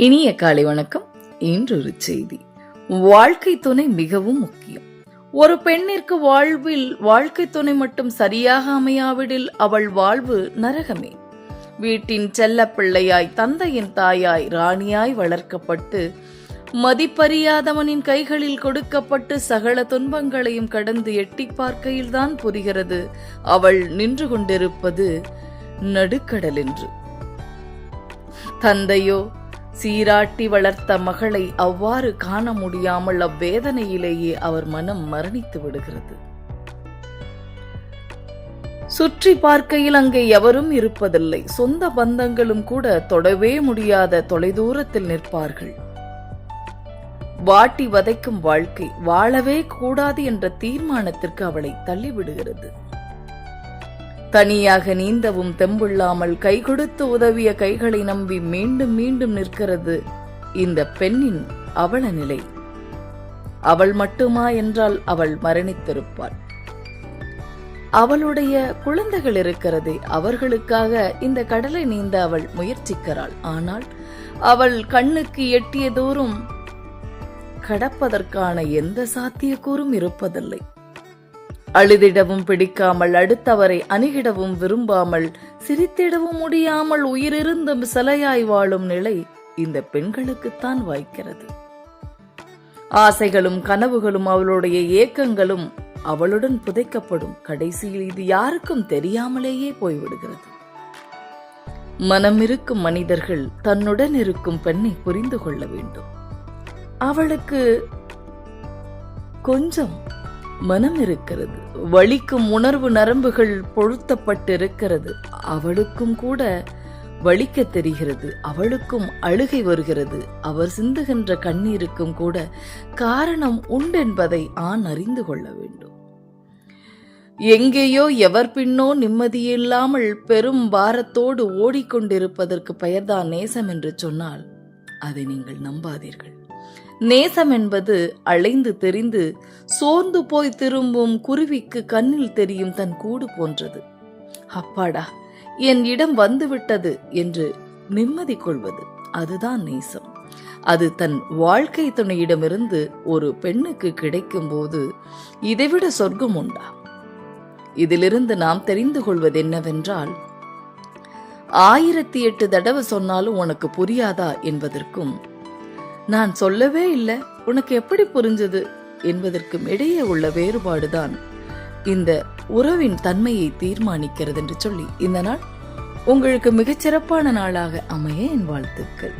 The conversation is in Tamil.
இனிய காலை வணக்கம். இன்றொரு செய்தி. வாழ்க்கை துணை மிகவும் முக்கியம். ஒரு பெண்ணிற்கு வாழ்வில் வாழ்க்கை துணை மட்டும் சரியாக அமையாவிடில் அவள் வாழ்வு நரகமே. வீட்டின் செல்ல பிள்ளையாய் தந்தையின் தாயாய் ராணியாய் வளர்க்கப்பட்டு மதிப்பறியாதவனின் கைகளில் கொடுக்கப்பட்டு சகல துன்பங்களையும் கடந்து எட்டி பார்க்கையில்தான் புரிகிறது அவள் நின்று கொண்டிருப்பது நடுக்கடல் என்று. தந்தையோ சீராட்டி வளர்த்த மகளை அவ்வாறு காண முடியாமல் அவ்வேதனையிலேயே அவர் மனம் மரணித்து விடுகிறது. சுற்றி பார்க்கையில் அங்கே எவரும் இருப்பதில்லை. சொந்த பந்தங்களும் கூட தொடவே முடியாத தொலைதூரத்தில் நிற்பார்கள். வாட்டி வதைக்கும் வாழ்க்கை வாழவே கூடாது என்ற தீர்மானத்திற்கு அவளை தள்ளிவிடுகிறது. தனியாக நீந்தவும் தெம்புள்ளாமல் கை கொடுத்து உதவிய கைகளை நம்பி மீண்டும் மீண்டும் நிற்கிறது இந்த பெண்ணின் அவல நிலை. அவள் மட்டுமா என்றால் அவள் மரணித்திருப்பாள். அவளுடைய குழந்தைகள் இருக்கிறதே அவர்களுக்காக இந்த கடலை நீந்த அவள் முயற்சிக்கிறாள். ஆனால் அவள் கண்ணுக்கு எட்டிய தூரம் கடப்பதற்கான எந்த சாத்தியக்கூறும் இருப்பதில்லை. அழுதிடவும் பிடிக்காமல் அடுத்தவரை அணுகிடவும் விரும்பாமல் சிரித்திடவும் முடியாமல் உயிரிருந்தும் சிலையாய் வாழும் நிலை இந்த பெண்களுக்குத்தான் வாய்க்கிறது. ஆசைகளும் கனவுகளும் அவளுடைய ஏக்கங்களும் அவளுடன் புதைக்கப்படும். கடைசியில் இது யாருக்கும் தெரியாமலேயே போய்விடுகிறது. மனம் இருக்கும் மனிதர்கள் தன்னுடன் இருக்கும் பெண்ணை புரிந்து கொள்ள வேண்டும். அவளுக்கு கொஞ்சம் மனம் இருக்கிறது. வலிக்கும் உணர்வு நரம்புகள் பொழுத்தப்பட்டிருக்கிறது அவளுக்கும் கூட வலிக்க தெரிகிறது. அவளுக்கும் அழுகை வருகிறது. அவர் சிந்துகின்ற கண்ணீருக்கும் கூட காரணம் உண்டென்பதை ஆண் அறிந்து கொள்ள வேண்டும். எங்கேயோ எவர் பின்னோ நிம்மதியில்லாமல் பெரும் பாரத்தோடு ஓடிக்கொண்டிருப்பதற்கு பெயர்தான் நேசம் என்று சொன்னால் அதை நீங்கள் நம்பாதீர்கள். நேசம் என்பது அலைந்து தெரிந்து சோர்ந்து போய் திரும்பும் குருவிக்கு கண்ணில் தெரியும் தன் கூடு போன்றது. அப்பாடா என் இடம் வந்துவிட்டது என்று நிம்மதி கொள்வது. அதுதான் நேசம். அது தன் வாழ்க்கை துணையிடமிருந்து ஒரு பெண்ணுக்கு கிடைக்கும் போது இதைவிட சொர்க்கம் உண்டா? இதிலிருந்து நாம் தெரிந்து கொள்வது என்னவென்றால் ஆயிரத்தி எட்டு தடவை சொன்னாலும் உனக்கு புரியாதா என்பதற்கும் நான் சொல்லவே இல்லை. உனக்கு எப்படி புரிஞ்சது? என்பதற்கும் இடையே உள்ள வேறுபாடுதான். இந்த உறவின் தன்மையை தீர்மானிக்கிறது என்று சொல்லி இந்த நாள் உங்களுக்கு மிகச்சிறப்பான நாளாக அமைய என் வாழ்த்துக்கள்.